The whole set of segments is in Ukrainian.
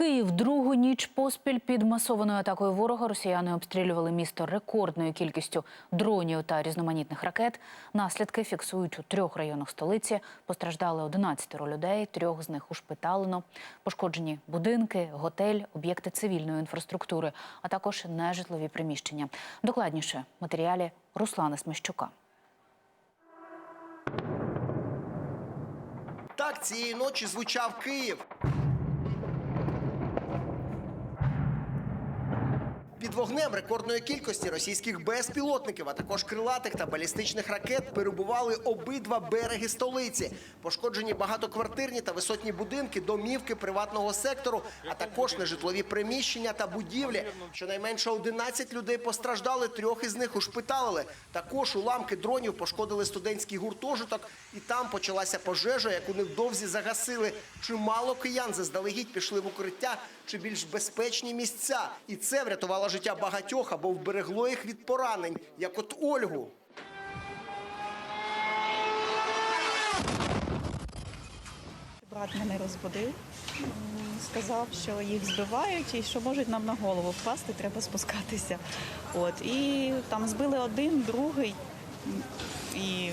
Київ другу ніч поспіль під масованою атакою ворога росіяни обстрілювали місто рекордною кількістю дронів та різноманітних ракет. Наслідки фіксують у трьох районах столиці. Постраждали 11 людей, трьох з них ушпиталено. Пошкоджені будинки, готель, об'єкти цивільної інфраструктури, а також нежитлові приміщення. Докладніше матеріалі Руслана Смещука. Так цієї ночі звучав Київ. Під вогнем рекордної кількості російських безпілотників, а також крилатих та балістичних ракет перебували обидва береги столиці. Пошкоджені багатоквартирні та висотні будинки, домівки приватного сектору, а також нежитлові приміщення та будівлі. Щонайменше 11 людей постраждали, трьох із них ушпиталили. Також уламки дронів пошкодили студентський гуртожиток, і там почалася пожежа, яку невдовзі загасили. Чимало киян заздалегідь пішли в укриття чи більш безпечні місця. І це врятувало життя багатьох або вберегло їх від поранень, як от Ольгу. Брат мене розбудив, сказав, що їх збивають і що можуть нам на голову впасти, треба спускатися. От і там збили один, другий, і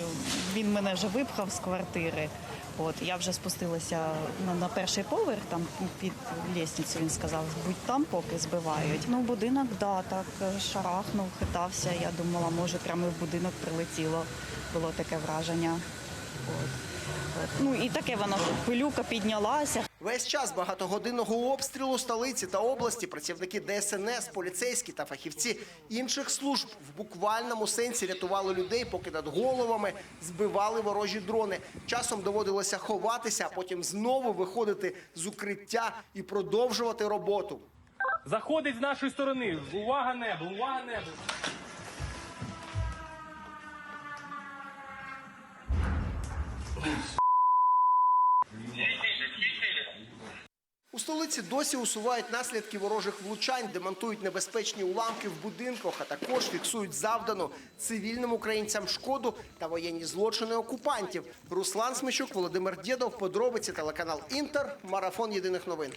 він мене вже випхав з квартири. От я вже спустилася на, на перший поверх, там під лісницю він сказав, будь там, поки збивають. Ну, будинок, да, так шарахнув, хитався. Я думала, може, прямо в будинок прилетіло. Було таке враження. От. Ну і таке воно пилюка піднялася. Весь час багатогодинного обстрілу столиці та області працівники ДСНС, поліцейські та фахівці інших служб в буквальному сенсі рятували людей, поки над головами збивали ворожі дрони. Часом доводилося ховатися, а потім знову виходити з укриття і продовжувати роботу. Заходить з нашої сторони. Увага небо, увага небо. У столиці досі усувають наслідки ворожих влучань, демонтують небезпечні уламки в будинках, а також фіксують завдану цивільним українцям шкоду та воєнні злочини окупантів. Руслан Смещук, Володимир Дєдов, подробиці телеканал Інтер, марафон єдиних новин.